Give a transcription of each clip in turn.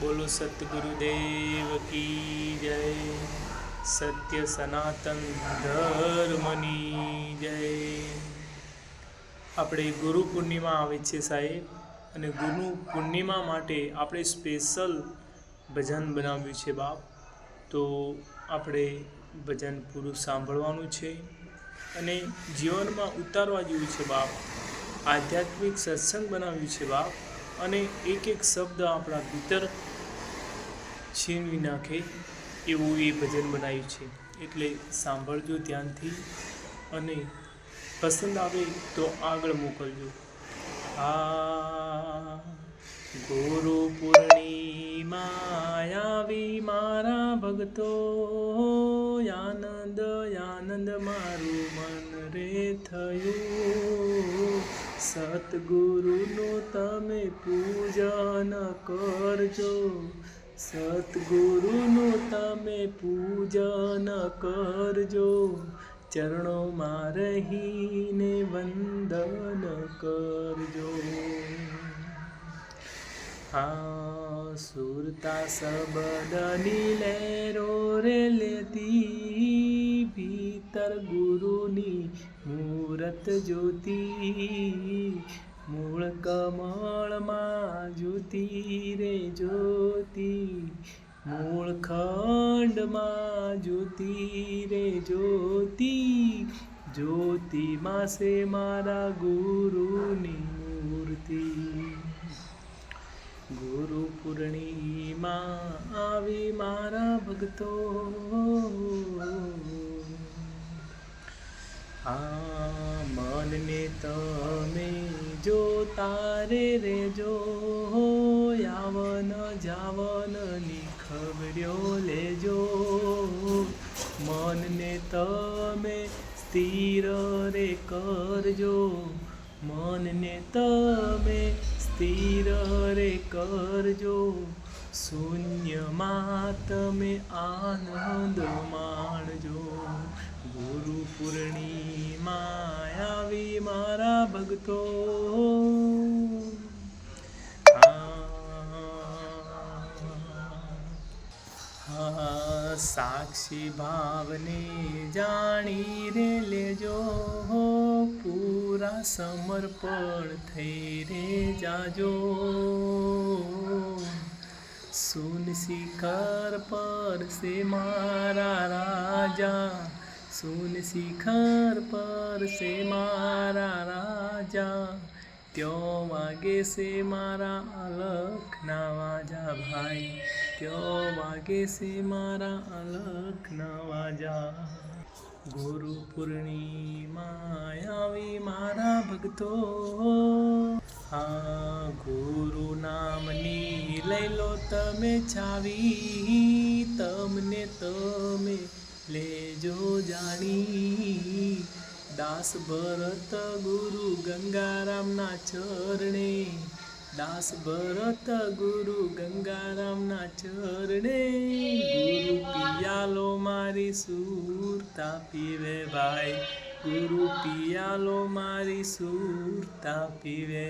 બોલો સતગુરુદેવ કી જય. સત્ય સનાતન ધર્મની જય. આપણે ગુરુ પૂર્ણિમા આવે છે સાહેબ, અને ગુરુ પૂર્ણિમા માટે આપણે સ્પેશિયલ ભજન બનાવ્યું છે બાપ. તો આપણે ભજન પૂરું સાંભળવાનું છે. અને જીવનમાં ઉતારવા જેવું છે બાપ. આધ્યાત્મિક સત્સંગ બનાવ્યું છે બાપ. અને એક એક શબ્દ આપણા ભીતર છીનવી નાખે એવું એ ભજન બનાવ્યું છે. એટલે સાંભળજો ધ્યાનથી અને પસંદ આવે તો આગળ મોકલજો. આ ગુરુ પૂર્ણિમાયાવી મારા ભક્તો, આનંદ આનંદ મારું મન રે થયું. સતગુરુનું તમે પૂજન કરજો. સતગુરુનું તમે પૂજન કરજો, ચરણોમાં રહીને વંદન કરજો. હા, સુરતા સબદની લહેરો રે લેતી, ભીતર ગુરુની મૂરત જ્યોતિ મૂળ કમળમાં જ્યોતિ રે જ્યોતિ, મૂળ ખંડમાં જ્યોતિ રે જ્યોતિ જ્યોતિમાં છે મારા ગુરુની મૂર્તિ. ગુરુ પૂર્ણિમા આવી મારા ભક્તો. આ મનને તમે જો તારે રેજો યાવન જાવનની ખબર્યો લેજો. મનને તમે સ્થિર રે કરજો. મનને તમે સ્થિર રે કરજો. શૂન્યમાં તમે આનંદ માણજો. ગુરુ પૂર્ણિમા આવી મારા ભક્તો હા સાક્ષી ભાવને જાણી રે લેજો પૂરા સમર્પણ થઈ રે જાજો સુન શિખર પર સે મારા રાજા સુન શિખર પર સે મારા રાજા. ત્યો વાગે છે મારા અલખના વાજા ભાઈ. ત્યો વાગે છે મારા અલખના વાજા. ગુરુ પૂર્ણિમા આવી મારા ભક્તો. હા, ગુરુ નામની લઈ લો તમે છાવી. તમને, તમે લેજો જાણી, દાસ ભરત ગુરુ ગંગારામના ચરણે, દાસ ભરત ગુરુ ગંગારામના ચરણે, ગુરુ પિયાલો મારી સુરતા પીવે ભાઈ, ગુરુ પિયાલો મારી સુરતા પીવે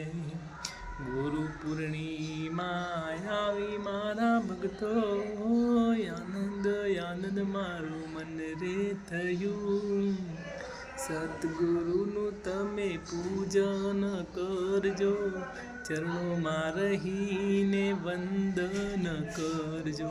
ગુરુ પૂર્ણિમા આવી મારા ભક્તો આનંદ મારું મન રે થયું. સદગુરુનું તમે પૂજન કરજો. ચરણોમાં રહીને વંદન કરજો.